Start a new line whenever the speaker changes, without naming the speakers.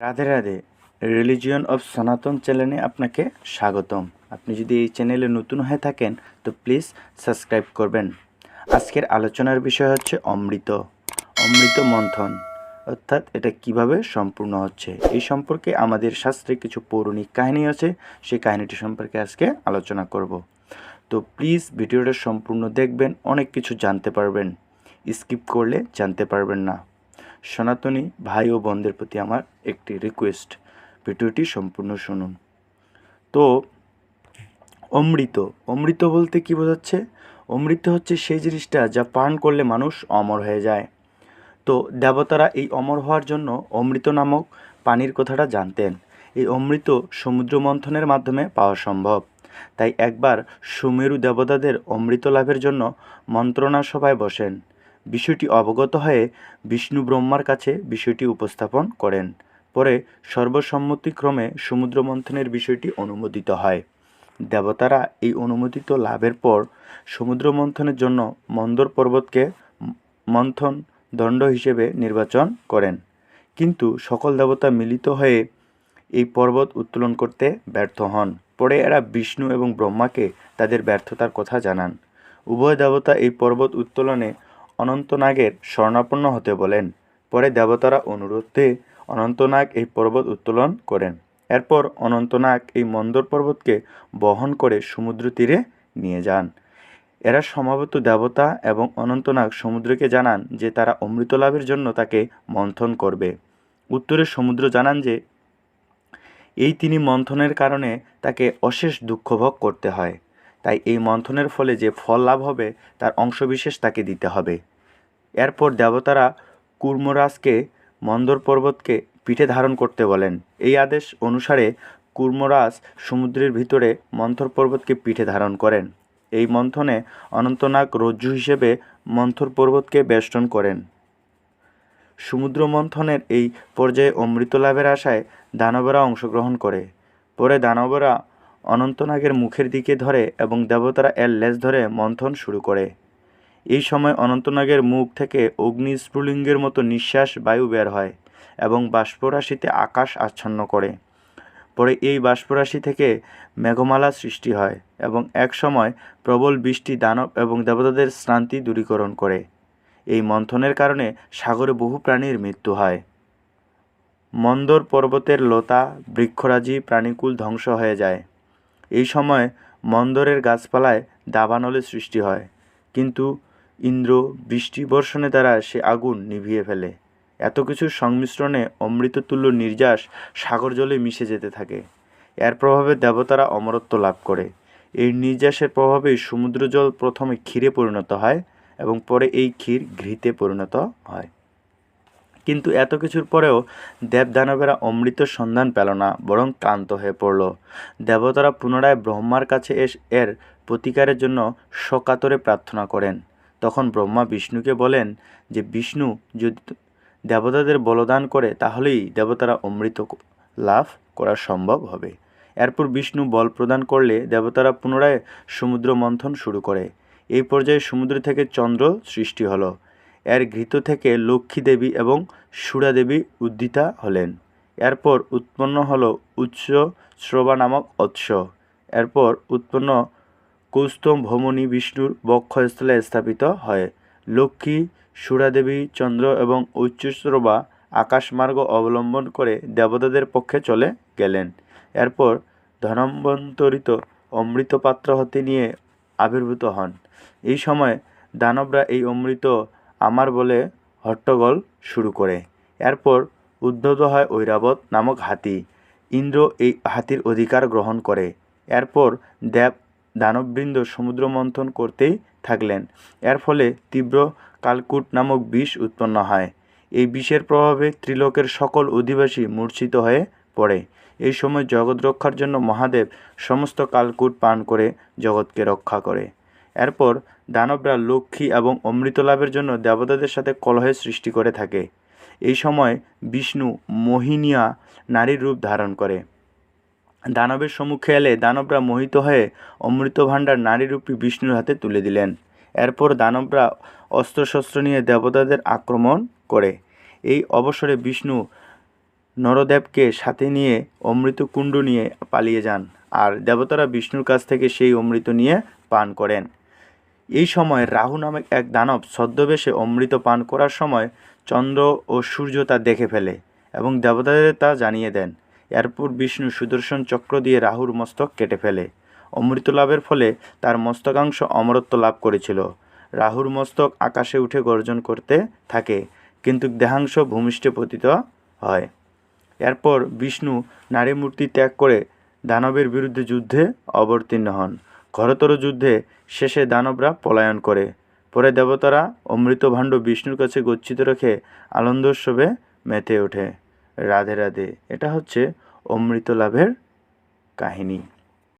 Radhe Radhe. Religion of সনাতন চ্যানেলে আপনাকে স্বাগতম। আপনি যদি এই চ্যানেলে নতুন হয়ে থাকেন, তো প্লিজ সাবস্ক্রাইব করবেন। আজকের আলোচনার বিষয় হচ্ছে অমৃত। অমৃত মন্থন। অর্থাৎ এটা কীভাবে সম্পূর্ণ হচ্ছে? এই সম্পর্কে আমাদের শাস্ত্রে কিছু পৌরাণিক কাহিনী আছে, সেই কাহিনীটি সম্পর্কে আজকে আলোচনা করব। তো প্লিজ ভিডিওটা সম্পূর্ণ দেখবেন, অনেক কিছু জানতে পারবেন। স্কিপ করলে জানতে পারবেন না। সনাতনী ভাই ও বোনদের প্রতি আমার একটি রিকোয়েস্ট ভিডিওটি সম্পূর্ণ শুনুন। তো, অমৃত। অমৃত বলতে কি বোঝাচ্ছে? অমৃত হচ্ছে সেই জিনিসটা যা পান করলে মানুষ অমর হয়ে যায়। তো, দেবতারা এই অমর হওয়ার জন্য অমৃত নামক পানির কথাটা জানতেন। এই অমৃত সমুদ্র মন্থনের মাধ্যমে পাওয়া সম্ভব। তাই একবার সুমেরু দেবতাদের অমৃত লাভের জন্য মন্ত্রণা সভায় বসেন। বিষয়টি অবগত হয়ে বিষ্ণু ব্রহ্মার কাছে বিষয়টি উপস্থাপন করেন। পরে সর্বসম্মতিক্রমে সমুদ্র মন্থনের বিষয়টি অনুমোদিত হয়। দেবতারা এই অনুমোদিত লাভের পর সমুদ্র মন্থনের জন্য মন্দর পর্বতকে মন্থন দণ্ড হিসেবে নির্বাচন করেন। কিন্তু সকল দেবতা মিলিত হয়ে এই পর্বত উত্তোলন করতে ব্যর্থ হন। পরে এরা বিষ্ণু এবং ব্রহ্মাকে তাদের ব্যর্থতার কথা জানান। উভয় দেবতা এই পর্বত উত্তোলনে অনন্তনাগের স্বর্ণাপন্ন হতে বলেন। পরে দেবতারা অনুরোধে অনন্তনাগ এই পর্বত উত্তোলন করেন। এরপর অনন্তনাগ এই মন্দর পর্বতকে বহন করে সমুদ্র তীরে নিয়ে যান। এরা সম্ভবত দেবতা এবং অনন্তনাগ সমুদ্রকে জানান যে তারা অমৃত লাভের জন্য তাকে মন্থন করবে। উত্তরে সমুদ্র জানান যে, এই তিনি মন্থনের কারণে তাকে অশেষ দুঃখভোগ করতে হয়। তাই এই মন্থনের ফলে যে ফল লাভ হবে, তার অংশবিশেষ তাকে দিতে হবে। এরপর দেবতারা কুর্মরাজকে, মন্দর পর্বতকে পিঠে ধারণ করতে বলেন। এই আদেশ অনুসারে কুর্মরাজ সমুদ্রের ভিতরে মন্থর পর্বতকে পিঠে ধারণ করেন। এই মন্থনে অনন্তনাগ রজ্জু হিসেবে মন্থর পর্বতকে বেষ্টন করেন। সমুদ্র মন্থনের এই পর্যায়ে অমৃত লাভের আশায় দানবেরা অংশগ্রহণ করে। পরে দানবরা অনন্তনাগের মুখের দিকে ধরে এবং দেবতারা এর লেজ ধরে মন্থন শুরু করে। এই সময় অনন্তনাগের মুখ থেকে অগ্নি স্ফুলিঙ্গের মতো নিঃশ্বাস বায়ু বের হয় এবং বাষ্পরাশিতে আকাশ আচ্ছন্ন করে। পরে এই বাষ্পরাশি থেকে মেঘমালা সৃষ্টি হয় এবং এক সময় প্রবল বৃষ্টি, দানব এবং দেবতাদের শ্রান্তি দূরীকরণ করে। এই মন্থনের কারণে সাগরে বহু প্রাণীর মৃত্যু হয়। মন্দর পর্বতের লতা, বৃক্ষরাজি, প্রাণীকুল ধ্বংস হয়ে যায়। এই সময় মন্দরের গাছপালায় দাবানলের সৃষ্টি হয়। কিন্তু ইন্দ্র বৃষ্টি বর্ষণে দ্বারা সে আগুন নিভিয়ে ফেলে। এত কিছুর সংমিশ্রণে অমৃততুল্য নির্যাস সাগর জলে মিশে যেতে থাকে। এর প্রভাবে দেবতারা অমরত্ব লাভ করে। এই নির্যাসের প্রভাবেই সমুদ্র জল প্রথমে ক্ষীরে পরিণত হয় এবং পরে এই ক্ষীর ঘৃতে পরিণত হয়। কিন্তু এত কিছুর পরেও দেব দেবদানবেরা অমৃত সন্ধান পেল না, বরং ক্লান্ত হয়ে পড়ল। দেবতারা পুনরায় ব্রহ্মার কাছে এস, এর প্রতিকারের জন্য সকাতরে প্রার্থনা করেন। তখন ব্রহ্মা বিষ্ণুকে বলেন যে, বিষ্ণু, যদি দেবতাদের বলদান করে, তাহলেই দেবতারা অমৃত লাভ করা সম্ভব হবে। এরপর বিষ্ণু বল প্রদান করলে দেবতারা পুনরায় সমুদ্র মন্থন শুরু করে। এই পর্যায়ে সমুদ্র থেকে চন্দ্র সৃষ্টি হলো। এর ঘৃত থেকে লক্ষ্মী দেবী এবং সুরা দেবী উদ্দিতা হলেন। এরপর উৎপন্ন হল উৎস শ্রবা নামক উৎস এরপর উৎপন্ন কৌস্তম ভমনী বিষ্ণুর বক্ষস্থলে স্থাপিত হয়। লক্ষ্মী সুরাদেবী চন্দ্র এবং উচ্চশ্রবা আকাশমার্গ অবলম্বন করে দেবতাদের পক্ষে চলে গেলেন। এরপর ধনম্বন্তরিত অমৃত পাত্র হতে নিয়ে আবির্ভূত হন। এই সময় দানবরা এই অমৃত আমার বলে হট্টগোল শুরু করে। এরপর উদ্ধত হয় ঐরাবত নামক হাতি। ইন্দ্র এই হাতির অধিকার গ্রহণ করে। এরপর দেব দানববৃন্দ সমুদ্র মন্থন করতেই থাকলেন। এর ফলে তীব্র কালকুট নামক বিষ উৎপন্ন হয়। এই বিষের প্রভাবে ত্রিলোকের সকল অধিবাসী মূর্ছিত হয়ে পড়ে। এই সময় জগৎ রক্ষার জন্য মহাদেব সমস্ত কালকুট পান করে জগৎকে রক্ষা করে। এরপর দানবরা লক্ষ্মী এবং অমৃত লাভের জন্য দেবতাদের সাথে কলহের সৃষ্টি করে থাকে। এই সময় বিষ্ণু মোহিনিয়া নারীর রূপ ধারণ করে। দানবের সম্মুখে এলে দানবরা মোহিত হয়ে অমৃত ভাণ্ডার নারীরূপী বিষ্ণুর হাতে তুলে দিলেন। এরপর দানবরা অস্ত্রশস্ত্র নিয়ে দেবতাদের আক্রমণ করে। এই অবসরে বিষ্ণু নরদেবকে সাথে নিয়ে অমৃত কুণ্ড নিয়ে পালিয়ে যান, আর দেবতারা বিষ্ণুর কাছ থেকে সেই অমৃত নিয়ে পান করেন। এই সময় রাহু নামক এক দানব ছদ্মবেশে অমৃত পান করার সময় চন্দ্র ও সূর্য তা দেখে ফেলে এবং দেবতাদের তা জানিয়ে দেন। এরপর বিষ্ণু সুদর্শন চক্র দিয়ে রাহুর মস্তক কেটে ফেলে। অমৃত লাভের ফলে তার মস্তকাংশ অমরত্ব লাভ করেছিল। রাহুর মস্তক আকাশে উঠে গর্জন করতে থাকে, কিন্তু দেহাংশ ভূমিষ্ঠে পতিত হয়। এরপর বিষ্ণু নারী মূর্তি ত্যাগ করে দানবের বিরুদ্ধে যুদ্ধে অবতীর্ণ হন। ঘরতর যুদ্ধে শেষে দানবরা পলায়ন করে। পরে দেবতারা অমৃতভাণ্ড বিষ্ণুর কাছে গচ্ছিত রেখে আনন্দোৎসবে মেতে ওঠে। রাধে রাধে, এটা হচ্ছে অমৃত লাভের কাহিনী।